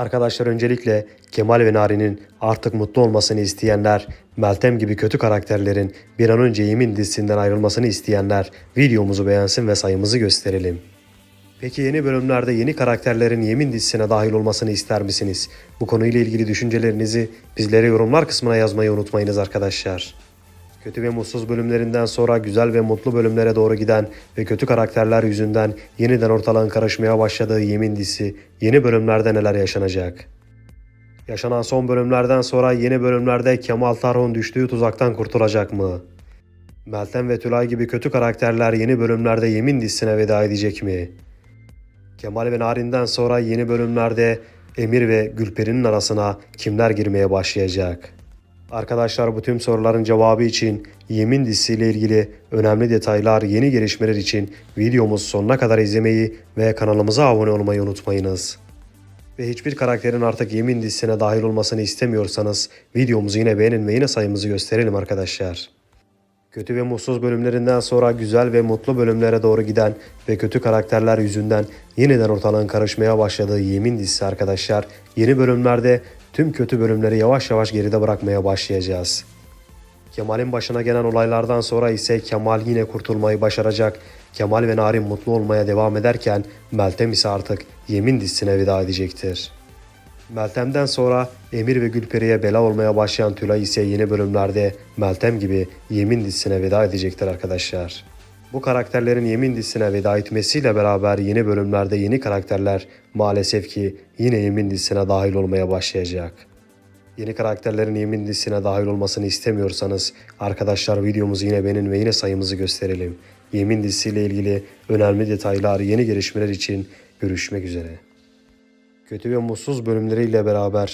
Arkadaşlar öncelikle Kemal ve Nari'nin artık mutlu olmasını isteyenler, Meltem gibi kötü karakterlerin bir an önce Yemin dizisinden ayrılmasını isteyenler videomuzu beğensin ve sayımızı gösterelim. Peki yeni bölümlerde yeni karakterlerin Yemin dizisine dahil olmasını ister misiniz? Bu konuyla ilgili düşüncelerinizi bizlere yorumlar kısmına yazmayı unutmayınız arkadaşlar. Kötü ve mutsuz bölümlerinden sonra güzel ve mutlu bölümlere doğru giden ve kötü karakterler yüzünden yeniden ortalığın karışmaya başladığı Yemin dizisi yeni bölümlerde neler yaşanacak? Yaşanan son bölümlerden sonra yeni bölümlerde Kemal Tarhun düştüğü tuzaktan kurtulacak mı? Meltem ve Tülay gibi kötü karakterler yeni bölümlerde Yemin dizisine veda edecek mi? Kemal ve Narin'den sonra yeni bölümlerde Emir ve Gülperi'nin arasına kimler girmeye başlayacak? Arkadaşlar bu tüm soruların cevabı için Yemin dizisiyle ilgili önemli detaylar, yeni gelişmeler için videomuzu sonuna kadar izlemeyi ve kanalımıza abone olmayı unutmayınız. Ve hiçbir karakterin artık Yemin dizisine dahil olmasını istemiyorsanız videomuzu yine beğenin ve yine sayımızı gösterelim arkadaşlar. Kötü ve mutsuz bölümlerinden sonra güzel ve mutlu bölümlere doğru giden ve kötü karakterler yüzünden yeniden ortalığın karışmaya başladığı Yemin dizisi arkadaşlar yeni bölümlerde tüm kötü bölümleri yavaş yavaş geride bırakmaya başlayacağız. Kemal'in başına gelen olaylardan sonra ise Kemal yine kurtulmayı başaracak. Kemal ve Narin mutlu olmaya devam ederken Meltem ise artık Yemin dizisine veda edecektir. Meltem'den sonra Emir ve Gülperi'ye bela olmaya başlayan Tülay ise yeni bölümlerde Meltem gibi Yemin dizisine veda edecektir arkadaşlar. Bu karakterlerin Yemin dizisine veda etmesiyle beraber yeni bölümlerde yeni karakterler maalesef ki yine Yemin dizisine dahil olmaya başlayacak. Yeni karakterlerin Yemin dizisine dahil olmasını istemiyorsanız arkadaşlar videomuzu yine beğenin ve yine sayımızı gösterelim. Yemin dizisiyle ilgili önemli detaylar, yeni gelişmeler için görüşmek üzere. Kötü ve mutsuz bölümleriyle beraber